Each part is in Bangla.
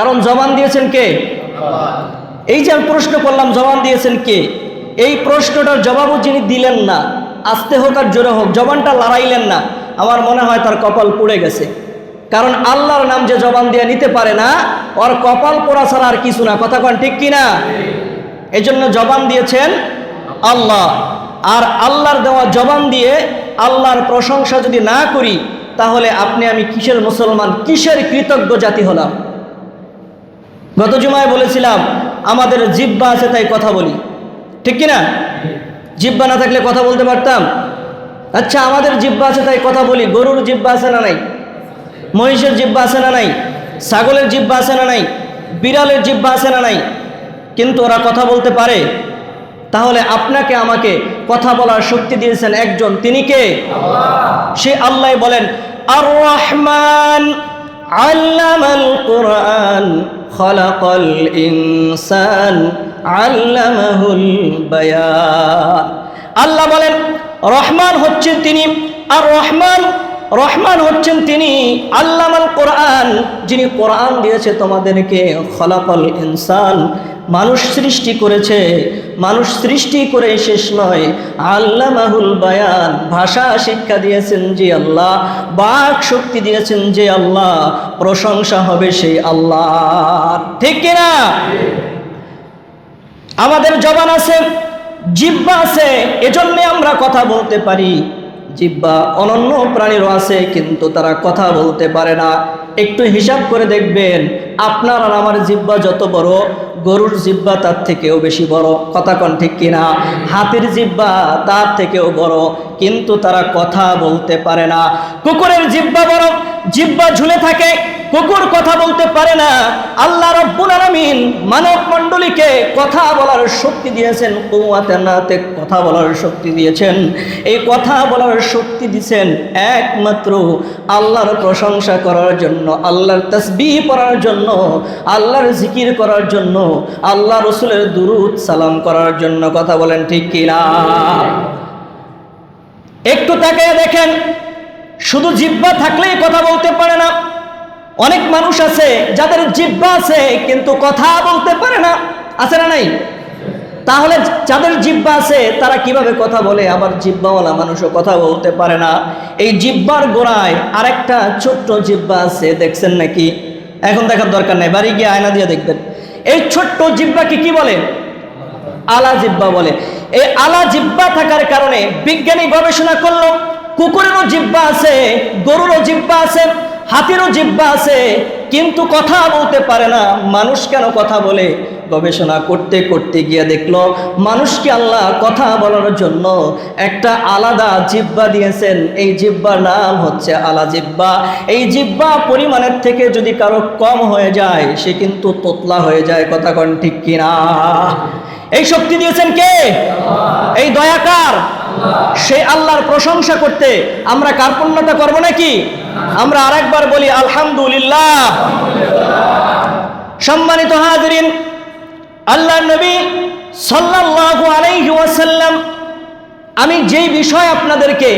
কারণ জবান দিয়েছেন কে? এই যে আমি প্রশ্ন করলাম, জবান দিয়েছেন কে? এই প্রশ্নটার জবাবও যিনি দিলেন না, আস্তে হোক আর জোরে হোক, জবানটা লড়াইলেন না, আমার মনে হয় তার কপাল পুড়ে গেছে। কারণ আল্লাহর নাম যে জবান দিয়ে নিতে পারে না, ওর কপাল পোড়া ছাড়া আর কিছু না। কথা কন, ঠিক কিনা? এই জন্য জবান দিয়েছেন আল্লাহ। আর আল্লাহর দেওয়া জবান দিয়ে আল্লাহর প্রশংসা যদি না করি, তাহলে আপনি আমি কিসের মুসলমান, কিসের কৃতজ্ঞ জাতি হলাম? গত জুমায় বলেছিলাম আমাদের জিব্বা আছে তাই কথা বলি। ঠিক কি না জিব্বা না থাকলে কথা বলতে পারতাম? আচ্ছা আমাদের জিব্বা আছে তাই কথা বলি। গরুর জিব্বা আছে না নাই? মহিষের জিব্বা আছে না নাই? ছাগলের জিব্বা আছে না নাই? বিড়ালের জিব্বা আছে না নাই? কিন্তু ওরা কথা বলতে পারে। তাহলে আপনাকে আমাকে কথা বলার শক্তি দিয়েছেন একজন। তিনি কে? সে আল্লাহ বলেন আর রহমান আল্লামাল কোরআন খলাকল ইনসান আল্লামাহুল বায়ান। আল্লাহ বলেন রহমান হচ্ছেন তিনি আর রহমান রহমান হচ্ছেন তিনি আল্লামাল কোরআন, যিনি কোরআন দিয়েছে তোমাদেরকে, খলাকল ইনসান। মানুষ সৃষ্টি করেছে, মানুষ সৃষ্টি করে শেষ নয়। আল্লা মাহুল বায়ান, ভাষা শিক্ষা দিয়েছেন যে আল্লাহ, বাক শক্তি দিয়েছেন যে আল্লাহ, প্রশংসা হবে সেই আল্লাহ ঠিক কিনা আমাদের জবান আছে, জিব্বা আছে, এজন্যে আমরা কথা বলতে পারি। জিব্বা অনন্য প্রাণীরও আছে, কিন্তু তারা কথা বলতে পারে না। একটু হিসাব করে দেখবেন, আপনার আর আমার জিব্বা যত বড়, গরুর জিব্বা তার থেকেও বেশি বড়। কথা কন ঠিক কিনা হাতির জিব্বা তার থেকেও বড়, কিন্তু তারা কথা বলতে পারে না। কুকুরের জিব্বা বড়, জিব্বা ঝুলে থাকে কুকুর কথা বলতে পারে না। আল্লাহ রব্বুল আলামিন মানব মণ্ডলীকে কথা বলার শক্তি দিয়েছেন কুয়াতে নাতে কথা বলার শক্তি দিয়েছেন। এই কথা বলার শক্তি দিয়েছেন একমাত্র আল্লাহর প্রশংসা করার জন্য, আল্লাহর তসবিহ পড়ার জন্য, আল্লাহর জিকির করার জন্য আল্লাহ রসুলের দুরুদ সালাম করার জন্য কথা বলেন ঠিক কিনা? একটু তাকিয়ে দেখেন, শুধু জিব্বা থাকলেই কথা বলতে পারে না। অনেক মানুষ আছে যাদের জিব্বা আছে, কিন্তু কথা বলতে পারে না। আছে না নাই? তাহলে যাদের জিব্বা আছে, তারা কীভাবে কথা বলে? আবার জিব্বাওয়ালা মানুষও কথা বলতে পারে না। এই জিব্বার গোড়ায় আরেকটা ছোট্ট জিব্বা আছে, দেখছেন নাকি? এখন দেখার দরকার নেই, বাড়ি গিয়ে আয়না দিয়ে দেখবেন। এই ছোট্ট জিব্বাকে কি বলে? আলা জিব্বা বলে। এই আলা জিব্বা থাকার কারণে বিজ্ঞানী গবেষণা করল, কুকুরেরও জিব্বা আছে, গরুরও জিব্বা আছে। হাতিরও জিব্বা আছে, কিন্তু কথা বলতে পারে না। মানুষ কেন কথা বলে? গবেষণা করতে করতে গিয়ে দেখল, মানুষকে আল্লাহ কথা বলার জন্য একটা আলাদা জিব্বা দিয়েছেন। এই জিব্বার নাম হচ্ছে আলা জিব্বা। এই জিব্বা পরিমাণের থেকে যদি কারও কম হয়ে যায়, সে কিন্তু তোতলা হয়ে যায়। কথা কন ঠিক কিনা? এই শক্তি দিয়েছেন কে? এই দয়াকার। সেই আল্লাহর প্রশংসা করতে আমরা কার্পণ্যতা করব নাকি? আমরা আরেকবার বলি, আলহামদুলিল্লাহ। সম্মানিত হাজরিন আল্লাহ নবী সাল্লাল্লাহু আলাইহি ওয়াসাল্লাম আমি যেই বিষয় আপনাদেরকে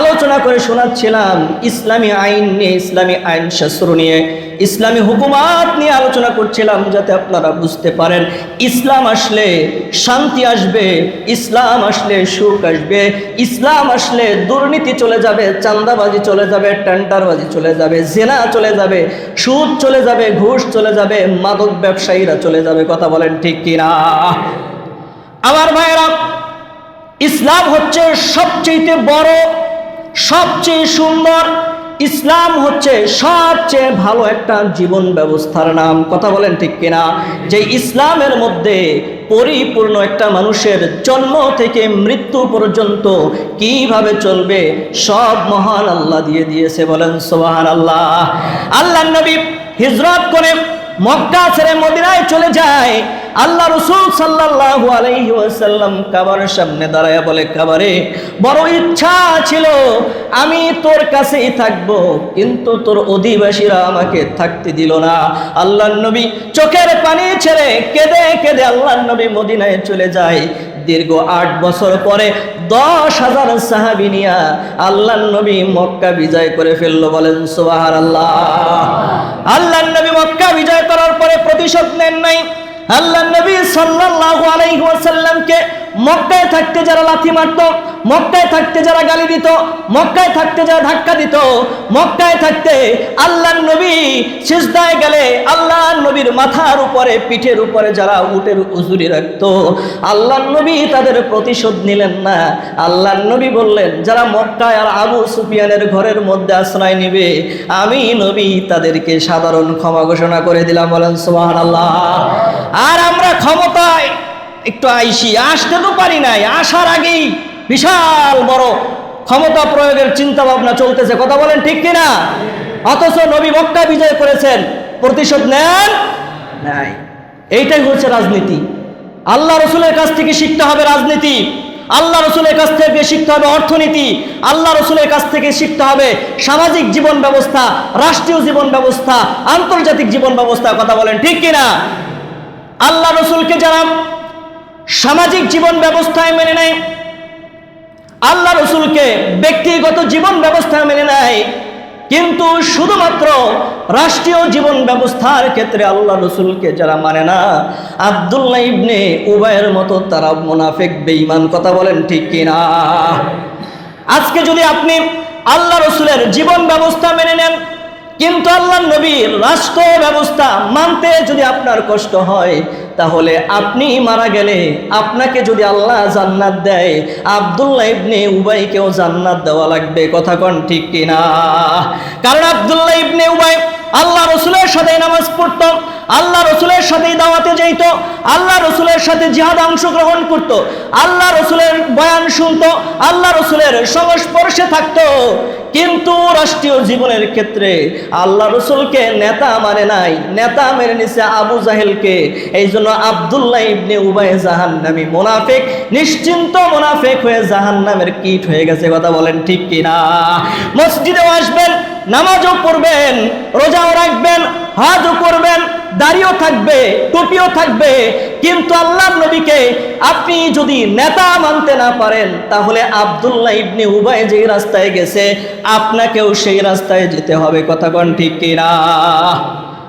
আলোচনা করে শোনাচ্ছিলাম, ইসলামী আইন নিয়ে, ইসলামী আইন শাস্ত্র নিয়ে, ইসলামী হুকুমাত নিয়ে আলোচনা করছিলাম যাতে আপনারা বুঝতে পারেন, ইসলাম আসলে শান্তি আসবে, ইসলাম আসলে সুখ আসবে, ইসলাম আসলে দুর্নীতি চলে যাবে চান্দাবাজি চলে যাবে, টেন্ডারবাজি চলে যাবে, জেনা চলে যাবে, সুদ চলে যাবে, ঘুষ চলে যাবে, মাদক ব্যবসায়ীরা চলে যাবে, কথা বলেন ঠিক কিনা? আমার ভাইয়েরা ইসলাম হচ্ছে সবচেয়ে বড়, সবচেয়ে সুন্দর। ইসলাম হচ্ছে সবচেয়ে ভালো একটা জীবন ব্যবস্থার নাম। কথা বলেন ঠিক কিনা? যে ইসলামের মধ্যে পরিপূর্ণ একটা মানুষের জন্ম থেকে মৃত্যু পর্যন্ত কীভাবে চলবে, সব মহান আল্লাহ দিয়ে দিয়েছে বলেন সোহান আল্লাহ আল্লাহ নবী হিজরত করে মক্কা ছেড়ে মদিনায় চলে যায়। আল্লাহ রসুল সাল্লাল্লাহু আলাইহি ওয়াসাল্লাম কাবারের সামনে দাঁড়ায় বলে, কাবারে, বড় ইচ্ছা ছিল, আমি তোর কাছেই থাকব, কিন্তু তোর অধিবাসীরা আমাকে থাকতে দিল না। আল্লাহ নবী চোখের পানি ছেড়ে কেঁদে কেঁদে আল্লাহ নবী মদিনায় চলে যায়। দীর্ঘ আট বছর পরে দশ হাজার সাহাবি নিয়া আল্লাহ নবী মক্কা বিজয় করে ফেলল, বলেন সোহার আল্লাহ আল্লাহ নবী মক্কা বিজয় করার পরে প্রতিশোধ নেন নাই। আল্লাহ নবী সাল্লাল্লাহু আলাইহি ওয়াসাল্লামকে মক্কায় থাকতে যারা লাথি মারত, মক্কায় থাকতে যারা গালি দিত, মক্কায় থাকতে যারা ধাক্কা দিত, মক্কায় থাকতে আল্লাহ নবী সিজদায় গেলে আল্লাহ নবীর মাথার উপরে, পিঠের উপরে যারা উটের উজুরি রাখত আল্লাহ নবী তাদের প্রতিশোধ নিলেন না। আল্লাহ নবী বললেন, যারা মক্কায় আর আবু সুফিয়ানের ঘরের মধ্যে আশ্রয় নিবে, আমি নবী তাদেরকে সাধারণ ক্ষমা ঘোষণা করে দিলাম বলেন সোহান আল্লাহ আর আমরা ক্ষমতায় একটু আইসি। আসতে তো পারি নাই। আসার আগেই বিশাল বড় ক্ষমতা প্রয়োগের চিন্তা ভাবনা চলতেছে। কথা বলেন ঠিক কিনা? অথচ নবী মক্কা বিজয় করেছেন। প্রতিশোধ নেন নাই। এইটাই হচ্ছে রাজনীতি। আল্লাহ রসুলের কাছ থেকে শিখতে হবে রাজনীতি। আল্লাহ রসুলের কাছ থেকে শিখতে হবে অর্থনীতি। আল্লাহ রসুলের কাছ থেকে শিখতে হবে সামাজিক জীবন ব্যবস্থা, রাষ্ট্রীয় জীবন ব্যবস্থা, আন্তর্জাতিক জীবন ব্যবস্থা। কথা বলেন ঠিক কিনা? আল্লাহ রসুলকে যারা সামাজিক জীবন ব্যবস্থায় মেনে নেয়। আল্লাহ রসুলকে ব্যক্তিগত জীবন ব্যবস্থায় মেনে নেয়। কিন্তু শুধুমাত্র রাষ্ট্রীয় জীবন ব্যবস্থার ক্ষেত্রে আল্লাহ রসুলকে যারা মানে না, আবদুল্লাহ ইবনে উবায়ের মতো তারা মোনাফেক, বেঈমান কথা বলেন ঠিক কিনা? আজকে যদি আপনি আল্লাহ রসুলের জীবন ব্যবস্থা মেনে নেন কিন্তু আল্লাহ নবীর রাষ্ট্র ব্যবস্থা মানতে যদি আপনার কষ্ট হয়, তাহলে আপনি মারা গেলে আপনাকে যদি আল্লাহ জান্নাত দেয়, আবদুল্লাহ ইবনে উবাইকেও জান্নাত দেওয়া লাগবে। কথা কন ঠিক কিনা? কারণ আবদুল্লাহ ইবনে উবাই আল্লাহ রসুলের সাথে নামাজ পড়ত। আল্লাহ রসুলের সাথে দাওয়াতে যাইত, আল্লাহ রসুলের সাথে জিহাদ অংশগ্রহণ করত, আল্লাহ রসুলের বয়ান শুনত, আল্লাহ রসুলের সংস্পর্শে থাকতো। কিন্তু রাষ্ট্রীয় জীবনের ক্ষেত্রে আল্লাহ রসুলকে নেতা মানে নাই, নেতা মেনে নিছে আবু জাহেলকে। এই জন্য আবদুল্লাহ ইবনে উবাই জাহান নামি মোনাফেক, নিশ্চিন্ত মোনাফেক হয়ে জাহান নামের কীট হয়ে গেছে কথা বলেন ঠিক কিনা? মসজিদেও আসবেন, নামাজও পড়বেন, রোজাও রাখবেন, হাজও করবেন দাড়িও থাকবে, টুপিও থাকবে, কিন্তু আল্লাহ নবীকে আপনি যদি নেতা মানতে না পারেন, তাহলে আবদুল্লাহ ইবনে উবাই যে রাস্তায় গেছে, আপনাকেও সেই রাস্তায় যেতে হবে, কথা কন ঠিক কিনা?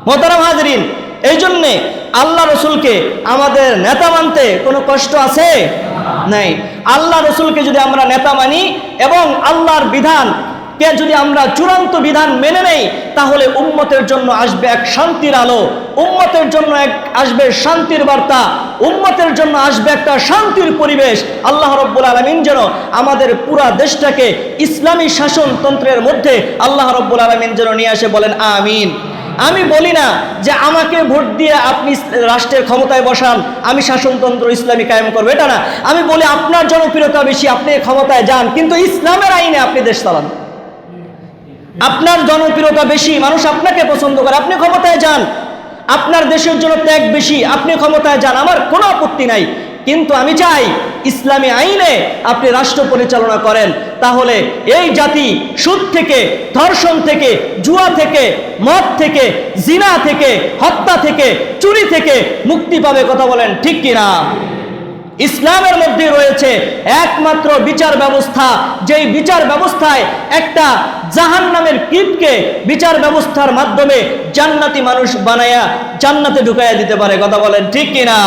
মোতারাম হাজরিন এই জন্যে আল্লাহ রসুলকে আমাদের নেতা মানতে কোনো কষ্ট আছে? নাই। আল্লাহ রসুলকে যদি আমরা নেতা মানি এবং আল্লাহর বিধান কে যদি আমরা চূড়ান্ত বিধান মেনে নেই, তাহলে উম্মতের জন্য আসবে এক শান্তির আলো, উম্মতের জন্য এক আসবে শান্তির বার্তা, উম্মতের জন্য আসবে একটা শান্তির পরিবেশ। আল্লাহ রব্বুল আলমিন যেন আমাদের পুরা দেশটাকে ইসলামী শাসনতন্ত্রের মধ্যে আল্লাহ রব্বুল আলমিন যেন নিয়ে আসে, বলেন আমিন। আমি বলি না যে আমাকে ভোট দিয়ে আপনি রাষ্ট্রের ক্ষমতায় বসান, আমি শাসনতন্ত্র ইসলামী কায়েম করব, এটা না। আমি বলি আপনার জনপ্রিয়তা বেশি, আপনি ক্ষমতায় যান, কিন্তু ইসলামের আইনে আপনি দেশ চালান। আপনার জনপ্রিয়তা বেশি, মানুষ আপনাকে পছন্দ করে, আপনি ক্ষমতায় যান। আপনার দেশের জন্য ত্যাগ বেশি, আপনি ক্ষমতায় যান, আমার কোনো আপত্তি নাই। কিন্তু আমি চাই, ইসলামী আইনে আপনি রাষ্ট্র পরিচালনা করেন। তাহলে এই জাতি সুদ থেকে, ধর্ষণ থেকে, জুয়া থেকে, মদ থেকে, জিনা থেকে, হত্যা থেকে, চুরি থেকে মুক্তি পাবে, কথা বলেন ঠিক কিনা? ইসলামের মধ্যে রয়েছে একমাত্র বিচার ব্যবস্থা। যেই বিচার ব্যবস্থায় একটা জাহান নামের কীটকে বিচার ব্যবস্থার মাধ্যমে জান্নাতি মানুষ বানায়া জান্নাতে ঢুকাইয়া দিতে পারে। কথা বলেন ঠিক কিনা?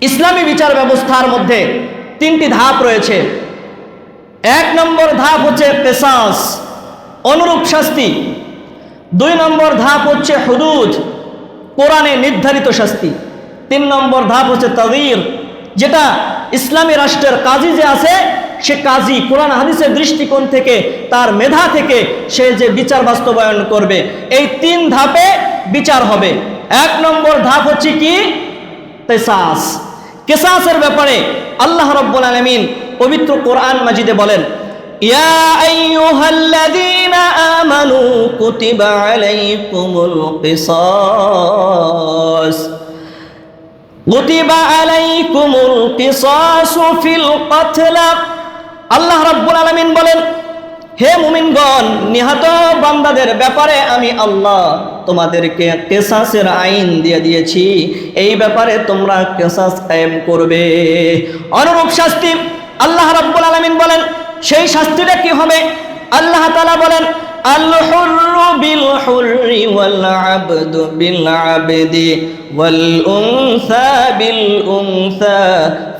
ইসলামী বিচার ব্যবস্থার মধ্যে তিনটি ধাপ রয়েছে। এক নম্বর ধাপ হচ্ছে পেশাস অনুরূপ শাস্তি। দুই নম্বর ধাপ হচ্ছে হুদুদ, কোরআনে নির্ধারিত শাস্তি। তিন নম্বর ধাপ হচ্ছে তাদির যেটা ইসলামী রাষ্ট্রের কাজী যে আছে সে কাজী কোরআন হাদিসের দৃষ্টিকোণ থেকে তার মেধা থেকে সে যে বিচার বাস্তবায়ন করবে এই তিন ধাপে বিচার হবে এক নম্বর ধাপ হচ্ছে কি কেসাস কেসাসের ব্যাপারে আল্লাহ রব্বুল আলমিন পবিত্র কোরআন মাজিদে বলেন يا أيها الذين آمنوا كتب عليكم القصاص كتب عليكم القصاص في القتلى আল্লাহ রাব্বুল আলামিন বলেন হে মুমিনগণ নিহত বান্দাদের ব্যাপারে আমি আল্লাহ তোমাদেরকে কেসাসের আইন দিয়ে দিয়েছি এই ব্যাপারে তোমরা কেসাস কায়েম করবে অনুরূপ শাস্তি আল্লাহ রাব্বুল আলামিন বলেন সেই শাস্তিটা কি হবে আল্লাহ তাআলা বলেন الحر بالحر والعبد بالعبد والأنثى بالأنثى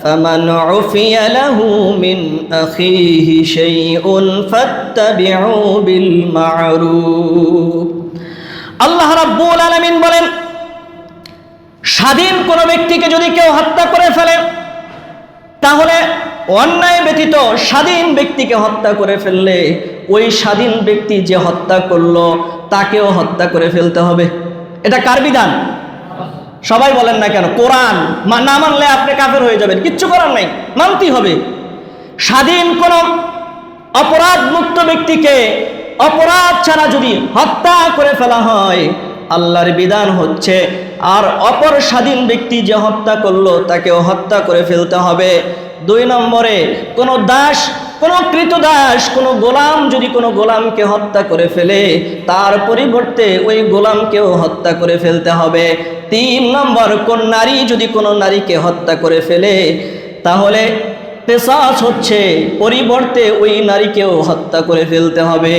فمن عفي له من أخيه شيء فاتبعوا بالمعروف আল্লাহ রাব্বুল আলামিন বলেন স্বাধীন কোনো ব্যক্তিকে যদি কেউ হত্যা করে ফেলে তাহলে অন্যায় ব্যতীত স্বাধীন ব্যক্তিকে হত্যা করে ফেললে ওই স্বাধীন ব্যক্তি যে হত্যা করল, তাকেও হত্যা করে ফেলতে হবে। এটা কার বিধান? সবাই বলেন না কেন? কোরআন। না মানলে আপনি কাফের হয়ে যাবেন। কিচ্ছু করার নাই। মানতেই হবে। স্বাধীন কোন অপরাধ মুক্ত ব্যক্তিকে অপরাধ ছাড়া যদি হত্যা করে ফেলা হয়, আল্লাহর বিধান হচ্ছে, আর অপর স্বাধীন ব্যক্তি যে হত্যা করল, তাকেও হত্যা করে ফেলতে হবে। দুই নম্বরে, কোনো দাস কোনো কৃতদাস, কোনো গোলাম যদি কোনো গোলামকে হত্যা করে ফেলে, তার পরিবর্তে ওই গোলামকেও হত্যা করে ফেলতে হবে। তিন নম্বর, কোন নারী যদি কোনো নারীকে হত্যা করে ফেলে, তাহলে পেশাস হচ্ছে পরিবর্তে ওই নারীকেও হত্যা করে ফেলতে হবে।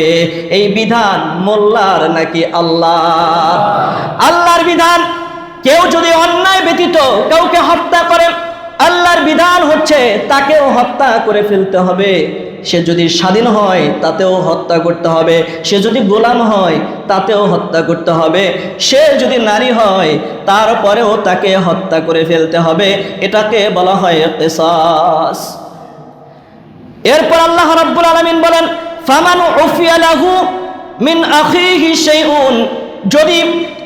এই বিধান মোল্লার নাকি আল্লাহ আল্লাহর বিধান, কেউ যদি অন্যায় ব্যতীত কাউকে হত্যা করে আল্লাহর বিধান হচ্ছে তাকেও হত্যা করে ফেলতে হবে। সে যদি স্বাধীন হয়, তাতেও হত্যা করতে হবে। সে যদি গোলাম হয়, তাতেও হত্যা করতে হবে। সে যদি নারী হয় তারপরেও তাকে হত্যা করে ফেলতে হবে। এটাকে বলা হয় কেসাস। এরপর আল্লাহ রাব্বুল আলামিন বলেন, ফামান লাহু মিন আখিহি শাইউন। যদি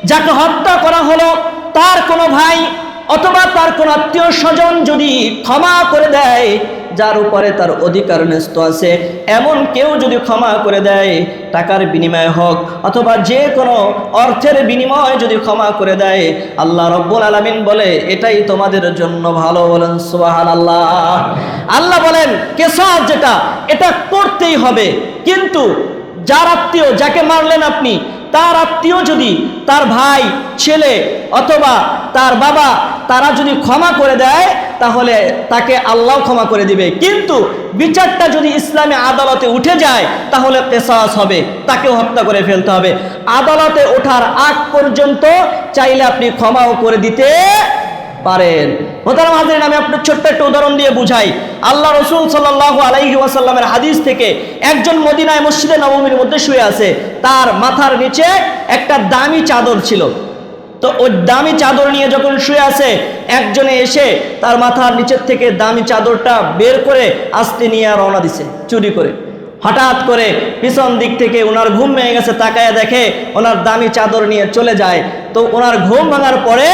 যাকে হত্যা করা হলো, তার কোনো ভাই অথবা তার কোনো আত্মীয় স্বজন যদি ক্ষমা করে দেয়, যার উপরে তার অধিকার ন্যস্ত আছে, এমন কেউ যদি ক্ষমা করে দেয়, টাকার বিনিময়ে হোক, অথবা যে কোনো অর্থের বিনিময়ে যদি ক্ষমা করে দেয়, আল্লাহ রব্বুল আলামিন বলে, এটাই তোমাদের জন্য ভালো বলেন সুবাহান আল্লাহ আল্লাহ বলেন কেসাব যেটা, এটা করতেই হবে। কিন্তু যার আত্মীয়, যাকে মারলেন আপনি তার আত্মীয় যদি তার ভাই, ছেলে অথবা তার বাবা তারা যদি ক্ষমা করে দেয়, তাহলে তাকে আল্লাহ ক্ষমা করে দিবে। কিন্তু বিচারটা যদি ইসলামে আদালতে উঠে যায়, তাহলে পেশাস হবে তাকে হত্যা করে ফেলতে হবে। আদালতে ওঠার আগ পর্যন্ত চাইলে আপনি ক্ষমাও করে দিতে পারেন। মোতারাম হাজরিন, আমি আপনার ছোট্ট একটা উদাহরণ দিয়ে বুঝাই। আল্লাহ রসুল সাল্লাহ আলাইহি ওয়াসাল্লামের হাদিস থেকে একজন মদিনায় মসজিদে নবমীর মধ্যে শুয়ে আছে। তার মাথার নিচে একটা দামি চাদর ছিল। তো ওই দামি চাদর নিয়ে যখন শুয়ে আছে, একজনে এসে তার মাথার নিচের থেকে দামি চাদরটা বের করে আস্তে নিয়ে রওনা দিছে, চুরি করে। হঠাৎ করে পিছন দিক থেকে ওনার ঘুম ভেঙে গেছে, তাকায় দেখে ওনার দামি চাদর নিয়ে চলে যায়। তো ওনার ঘুম ভাঙার পরে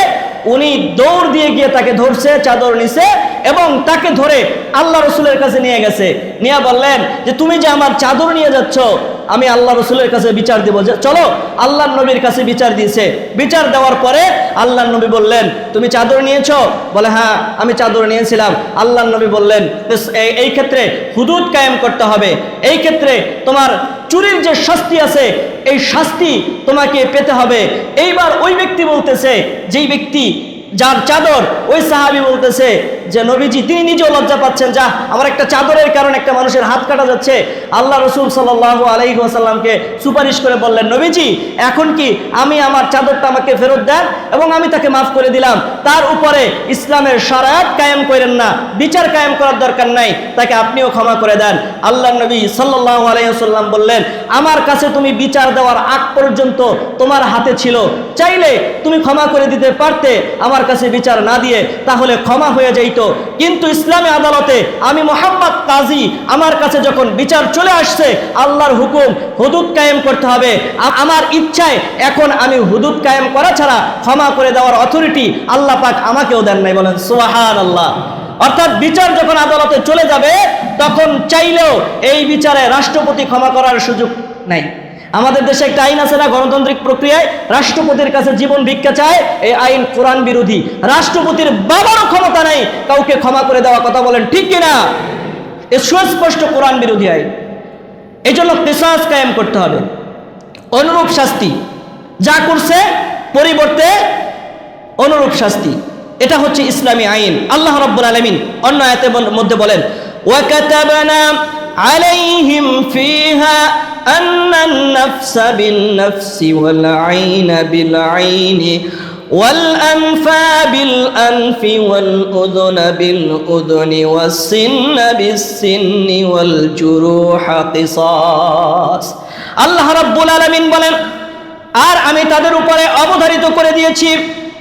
উনি দৌড় দিয়ে গিয়ে তাকে ধরছে, চাদর নিছে এবং তাকে ধরে আল্লাহ রসুলের কাছে নিয়ে গেছে। নিয়ে বললেন যে, তুমি যে আমার চাদর নিয়ে যাচ্ছ আমি আল্লাহ রসুলের কাছে বিচার দিব যে চলো আল্লাহ নবীর কাছে বিচার দিয়েছে। বিচার দেওয়ার পরে আল্লাহ নবী বললেন তুমি চাদর নিয়েছো? বলে হ্যাঁ আমি চাদর নিয়েছিলাম। আল্লাহ নবী বললেন "বেশ, এই- এই ক্ষেত্রে হুদুদ কায়েম করতে হবে। এই ক্ষেত্রে তোমার চুরির যে শাস্তি আছে এই শাস্তি তোমাকে পেতে হবে। এইবার ওই ব্যক্তি বলতেছে যেই ব্যক্তি যার চাদর ওই সাহাবি বলতেছে যে নবীজি, তিনি নিজেও লজ্জা পাচ্ছেন, যা, আমার একটা চাদরের কারণে একটা মানুষের হাত কাটা যাচ্ছে। আল্লাহ রসুল সাল্লাহ আলাইসাল্লামকে সুপারিশ করে বললেন, নবীজি, এখন কি আমি আমার চাদরটা আমাকে ফেরত দেন এবং আমি তাকে মাফ করে দিলাম? তার উপরে ইসলামের সারায়াত কায়েম করেন না, বিচার কায়েম করার দরকার নাই, তাকে আপনিও ক্ষমা করে দেন। আল্লাহ নবী সাল্লাহ আলাইসাল্লাম বললেন, আমার কাছে তুমি বিচার দেওয়ার আগ পর্যন্ত তোমার হাতে ছিল। চাইলে তুমি ক্ষমা করে দিতে পারতে, আমার কাছে বিচার না দিয়ে, তাহলে ক্ষমা হয়ে যাইতো কিন্তু ইসলামী আদালতে আমি মোহাম্মদ কাজী, আমার কাছে যখন বিচার চলে আসছে, আল্লাহর হুকুম হুদুদ কায়েম করতে হবে। আমার ইচ্ছায় এখন আমি হুদুদ কায়েম করা ছাড়া ক্ষমা করে দেওয়ার অথরিটি আল্লাহ পাক আমাকেও দেন নাই বলেন সোহান আল্লাহ অর্থাৎ বিচার যখন আদালতে চলে যাবে, তখন চাইলেও এই বিচারে রাষ্ট্রপতি ক্ষমা করার সুযোগ নাই। আমাদের দেশে একটা আইন আছে না, গণতান্ত্রিক প্রক্রিয়ায় রাষ্ট্রপতির কাছে জীবন ভিক্ষা চায়, এই আইন কোরআন বিরোধী। রাষ্ট্রপতির বাবারও ক্ষমতা নাই, কাউকে ক্ষমা করে দেওয়া কথা বলেন, ঠিক কিনা? এ সুস্পষ্ট কোরআন বিরোধী আইন। এই জন্য পেশাজ কায়েম করতে হবে। অনুরূপ শাস্তি। যা করছে, পরিবর্তে অনুরূপ শাস্তি। এটা হচ্ছে ইসলামী আইন। আল্লাহ রব্বুল আলমিন অন্য আয়াতের মধ্যে বলেন ওয়াকাতাবানা عليهم فيها أن النفس بالنفس والعين بالعين والأنف بالأنف والأذن بالأذن والسن بالسن والجروح قصاص আল্লাহ রাব্বুল আলামিন বলেন আর আমি তাদের উপরে অবধারিত করে দিয়েছি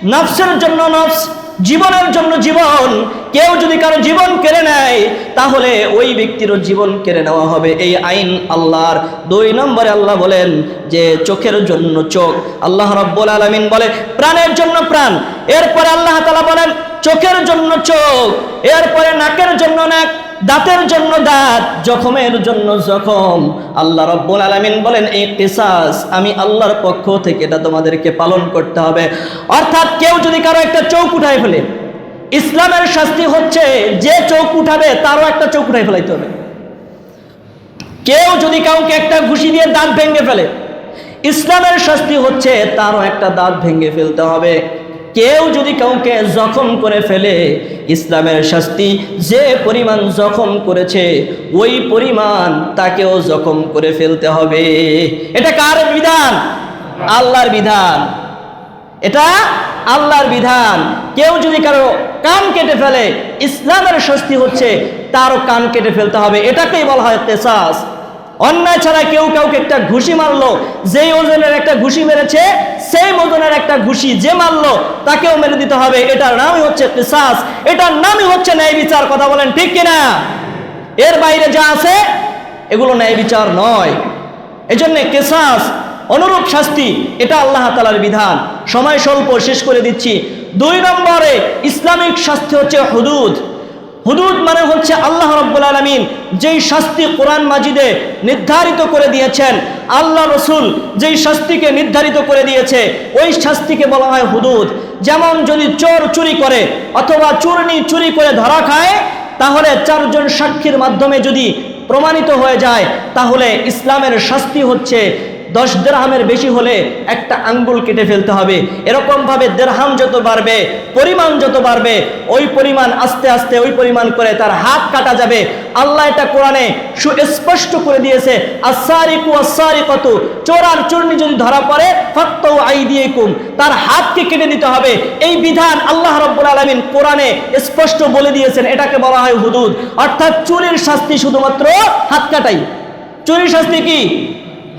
নফসের জন্য নফস জীবনের জন্য জীবন। কেউ যদি কারও জীবন কেড়ে নেয়, তাহলে ওই ব্যক্তিরও জীবন কেড়ে নেওয়া হবে। এই আইন আল্লাহর। দুই নম্বরে আল্লাহ বলেন যে, চোখের জন্য চোখ। আল্লাহ রব্বুল আলমিন বলে, প্রাণের জন্য প্রাণ। এরপরে আল্লাহ তালা বলেন, চোখের জন্য চোখ। এরপরে নাকের জন্য নাক। দাঁতের জন্য দাঁত, জখমের জন্য জখম। আল্লাহ রব্বুল আলামিন বলেন, এই কিসাস আমি আল্লাহর পক্ষ থেকে এটা তোমাদেরকে পালন করতে হবে। অর্থাৎ কেউ যদি কারও একটা চোখ উঠায় ফেলে, ইসলামের শাস্তি হচ্ছে যে চোখ উঠাবে, তারও একটা চোখ উঠাই ফেলাইতে হবে। কেউ যদি কাউকে একটা ঘুষি দিয়ে দাঁত ভেঙে ফেলে, ইসলামের শাস্তি হচ্ছে তারও একটা দাঁত ভেঙে ফেলতে হবে। কেউ যদি কাউকে জখম করে ফেলে, ইসলামের শাস্তি যে পরিমাণ জখম করেছে, ওই পরিমাণ তাকেও জখম করে ফেলতে হবে। এটা কার বিধান? আল্লাহর বিধান। এটা আল্লাহর বিধান। কেউ যদি কারও কান কেটে ফেলে, ইসলামের শাস্তি হচ্ছে, তারও কান কেটে ফেলতে হবে। এটাকেই বলা হয় তেসাস। অন্যায় ছাড়া কেউ কাউকে একটা ঘুষি মারলো, যেই ওজনের একটা ঘুষি মেরেছে সেই ওজনের একটা ঘুষি যে মারলো, তাকেও মেরে দিতে হবে। এটার নামই হচ্ছে তেসাস এটার নামই হচ্ছে ন্যায় বিচার, কথা বলেন ঠিক কিনা? এর বাইরে যা আছে, এগুলো ন্যায় বিচার নয়। এজন্য কেসাস, অনুরূপ শাস্তি, এটা আল্লাহ তালার বিধান। সময় স্বল্প, শেষ করে দিচ্ছি। দুই নম্বরে, ইসলামিক শাস্তি হচ্ছে হুদুদ। হুদুদ মানে হচ্ছে আল্লাহ রব্বুল আলমিন যেই শাস্তি কোরআন মাজিদে নির্ধারিত করে দিয়েছেন, আল্লাহ রসুল যেই শাস্তিকে নির্ধারিত করে দিয়েছে, ওই শাস্তিকে বলা হয় হুদুদ। যেমন যদি চোর চুরি করে অথবা চুরনি চুরি করে ধরা খায়, তাহলে চারজন সাক্ষীর মাধ্যমে যদি প্রমাণিত হয়ে যায়, তাহলে ইসলামের শাস্তি হচ্ছে দশ দেড়হামের বেশি হলে একটা আঙ্গুল কেটে ফেলতে হবে। এরকমভাবে দেড়হাম যত বাড়বে, পরিমাণ যত বাড়বে, ওই পরিমাণ আস্তে আস্তে ওই পরিমাণ করে তার হাত কাটা যাবে। আল্লাহ এটা কোরআনে সুস্পষ্ট করে দিয়েছে আসারিকু আসারিকতু চোর আর চূর্ণি যদি ধরা পড়ে ফক্ত আই দিয়ে কুম তার হাতকে কেটে দিতে হবে। এই বিধান আল্লাহ রব্বুল আলমিন কোরআনে স্পষ্ট বলে দিয়েছেন, এটাকে বলা হয় হুদুদ। অর্থাৎ চুরির শাস্তি শুধুমাত্র হাত কাটাই। চুরির শাস্তি কি?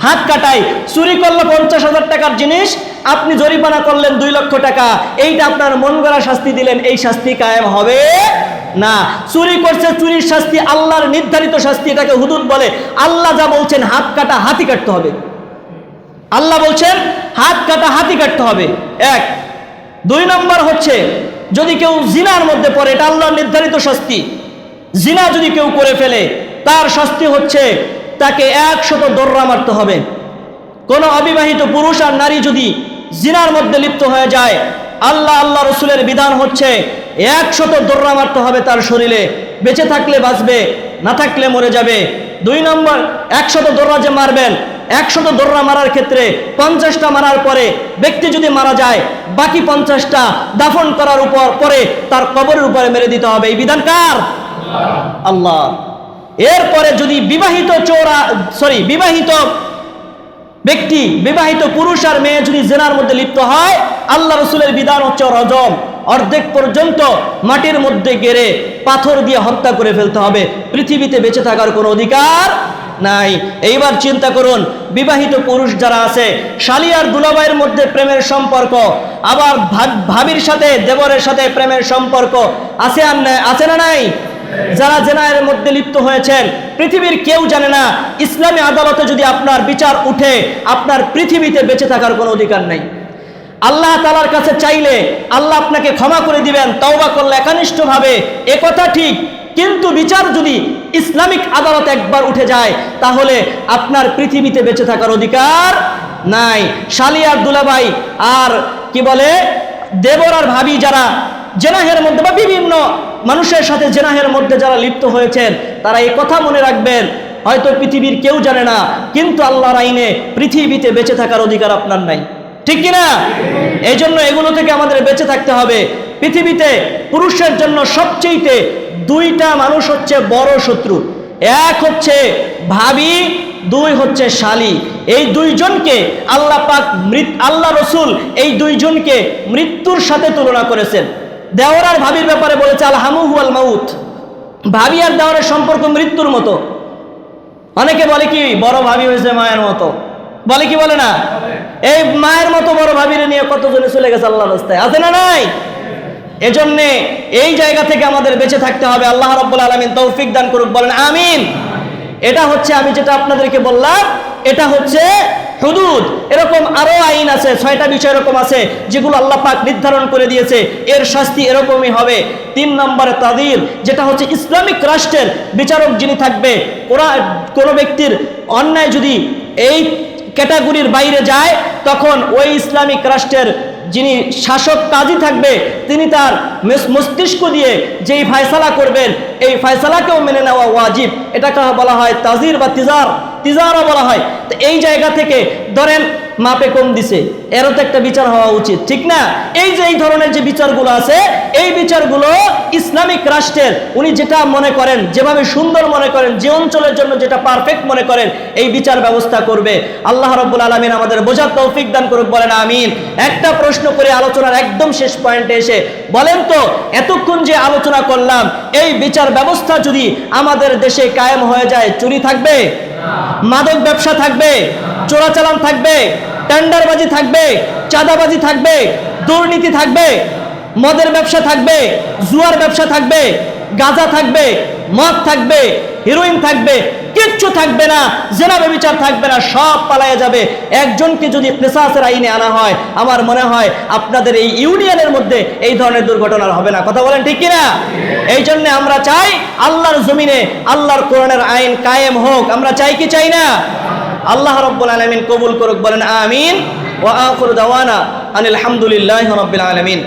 হাত কাটাই, চুরি করল পঞ্চাশ হাজার টাকার জিনিস, আপনি জরিমানা করলেন দুই লক্ষ টাকা। এইটা আপনার মন শাস্তি দিলেন, এই শাস্তি কায়েম হবে না। চুরি করছে, চুরির শাস্তি আল্লাহর নির্ধারিত শাস্তি, এটাকে হুদুদ বলে। আল্লাহ যা বলছেন, হাত কাটা, হাতি কাটতে হবে। আল্লাহ বলছেন, হাত কাটা, হাতি কাটতে হবে। এক। দুই নম্বর হচ্ছে, যদি কেউ জিনার মধ্যে পড়ে, এটা আল্লাহর নির্ধারিত শাস্তি। জিনা যদি কেউ করে ফেলে, তার শাস্তি হচ্ছে তাকে একশত দর্রা মারতে হবে। কোনো অবিবাহিত পুরুষ আর নারী যদি জিনার মধ্যে লিপ্ত হয়ে যায়, আল্লাহ আল্লাহ রসুলের বিধান হচ্ছে একশত দর্রা মারতে হবে তার শরীরে। বেঁচে থাকলে বাঁচবে, না থাকলে মরে যাবে। দুই নম্বর, একশত দর্রা যে মারবেন, একশত দর্রা মারার ক্ষেত্রে পঞ্চাশটা মারার পরে ব্যক্তি যদি মারা যায়, বাকি পঞ্চাশটা দাফন করার উপর পরে তার কবরের উপরে মেরে দিতে হবে। এই বিধান কার? আল্লাহ। এরপরে যদি বিবাহিত চোরা সরি বিবাহিত ব্যক্তি, বিবাহিত পুরুষ আর মেয়ে যদি জেনার মধ্যে লিপ্ত হয়, আল্লাহ রসুলের বিধান হচ্ছে রজম অর্ধেক পর্যন্ত মাটির মধ্যে গেড়ে পাথর দিয়ে হত্যা করে ফেলতে হবে। পৃথিবীতে বেঁচে থাকার কোনো অধিকার নাই। এইবার চিন্তা করুন, বিবাহিত পুরুষ যারা আছে, শালি আর দুলাবাইয়ের মধ্যে প্রেমের সম্পর্ক, আবার ভাবির সাথে, দেবরের সাথে প্রেমের সম্পর্ক আছে আর আছে না নাই? যারা জেনায়ের মধ্যে লিপ্ত হয়েছেন, পৃথিবীর কেউ জানে না, ইসলামী আদালতে যদি আপনার বিচার উঠে, আপনার পৃথিবীতে বেঁচে থাকার কোনো অধিকার নেই। আল্লাহ তালার কাছে চাইলে আল্লাহ আপনাকে ক্ষমা করে দিবেন, তওবা করলে একানিষ্ঠভাবে, এ কথা ঠিক। কিন্তু বিচার যদি ইসলামিক আদালত একবার উঠে যায়, তাহলে আপনার পৃথিবীতে বেঁচে থাকার অধিকার নাই। শালি আর দুলাভাই আর কি বলে, দেবর আর ভাবি যারা জেনাহের মধ্যে বা বিভিন্ন মানুষের সাথে জেনাহের মধ্যে যারা লিপ্ত হয়েছেন, তারা এই কথা মনে রাখবেন, হয়তো পৃথিবীর কেউ জানে না, কিন্তু আল্লাহর আইনে পৃথিবীতে বেঁচে থাকার অধিকার আপনার নাই। ঠিক কিনা? এই জন্য এগুলো থেকে আমাদের বেঁচে থাকতে হবে। পৃথিবীতে পুরুষের জন্য সবচেয়েতে দুইটা মানুষ হচ্ছে বড় শত্রু। এক হচ্ছে ভাবি, দুই হচ্ছে শালি। এই দুইজনকে আল্লাহ পাক মৃত আল্লাহ রসুল এই দুইজনকে মৃত্যুর সাথে তুলনা করেছেন। দেওয়ার আর ভাবির ব্যাপারে বলেছে আল হামুহু আল মাউত। ভাবি আর দেওয়ারের সম্পর্ক মৃত্যুর মতো। অনেকে বলে কি, বড় ভাবি হয়েছে মায়ের মতো। বলে কি বলে না? এই মায়ের মতো বড় ভাবিরে নিয়ে কতজনে চলে গেছে আল্লাহ রাস্তায়? আছে না নাই? এজন্যে এই জায়গা থেকে আমাদের বেঁচে থাকতে হবে। আল্লাহ রব্বুল আলমিন তৌফিক দান করুক, বলেন, আমিন। এটা হচ্ছে আমি যেটা আপনাদেরকে বললাম এটা হচ্ছে হুদুদ। এরকম আরও আইন আছে, ছয়টা বিষয় এরকম আছে, যেগুলো আল্লাহ পাক নির্ধারণ করে দিয়েছে। এর শাস্তি এরকমই হবে। তিন নম্বরে তাদির, যেটা হচ্ছে ইসলামিক রাষ্ট্রের বিচারক যিনি থাকবে, ওরা কোনো ব্যক্তির অন্যায় যদি এই ক্যাটাগরির বাইরে যায়, তখন ওই ইসলামিক রাষ্ট্রের যিনি শাসক কাজী থাকবে, তিনি তার মস্তিষ্ক দিয়ে যেই ফায়সালা করবেন, এই ফায়সালাকেও মেনে নেওয়া ওয়াজিব। এটাকে বলা হয় তাজির বা তিজার। তিজারও বলা হয়। তো এই জায়গা থেকে ধরেন মাপে কম দিছে। এরও তো একটা বিচার হওয়া উচিত, ঠিক না? এই যে এই ধরনের যে বিচারগুলো আছে, এই বিচারগুলো ইসলামিক রাষ্ট্রের, উনি যেটা মনে করেন, যেভাবে সুন্দর মনে করেন, যে অঞ্চলের জন্য যেটা পারফেক্ট মনে করেন, এই বিচার ব্যবস্থা করবে। আল্লাহ রব্বুল আলমিন আমাদের বোঝার তৌফিক দান করুক, বলেন আমিন। একটা প্রশ্ন করে আলোচনার একদম শেষ পয়েন্টে এসে, বলেন তো, এতক্ষণ যে আলোচনা করলাম, এই বিচার ব্যবস্থা যদি আমাদের দেশে কায়েম হয়ে যায়, চুরি থাকবে? মাদক ব্যবসা থাকবে? চোরাচালান থাকবে, টেন্ডারবাজি থাকবে, চাঁদাবাজি থাকবে, দুর্নীতি থাকবে, মদের ব্যবসা থাকবে, জুয়ার ব্যবসা থাকবে, গাঁজা থাকবে, মদ থাকবে, হিরোইন থাকবে, কিচ্ছু থাকবে না জেনাবে বিচার থাকবে না, সব পালায়ে যাবে। একজনকে যদি পেশাসের আইনে আনা হয়, আমার মনে হয় আপনাদের এই ইউনিয়নের মধ্যে এই ধরনের দুর্ঘটনা হবে না। কথা বলেন ঠিক কিনা? এই জন্য আমরা চাই আল্লাহর জমিনে, আল্লাহর কোরআনের আইন কায়েম হোক। আমরা চাই কি চাই না? আল্লাহ রব্বুল আলমিন কবুল করুক বলেন আমিন। ওয়া আখিরু দাওয়ানা আনিল হামদুলিল্লাহি রাব্বিল আলামিন।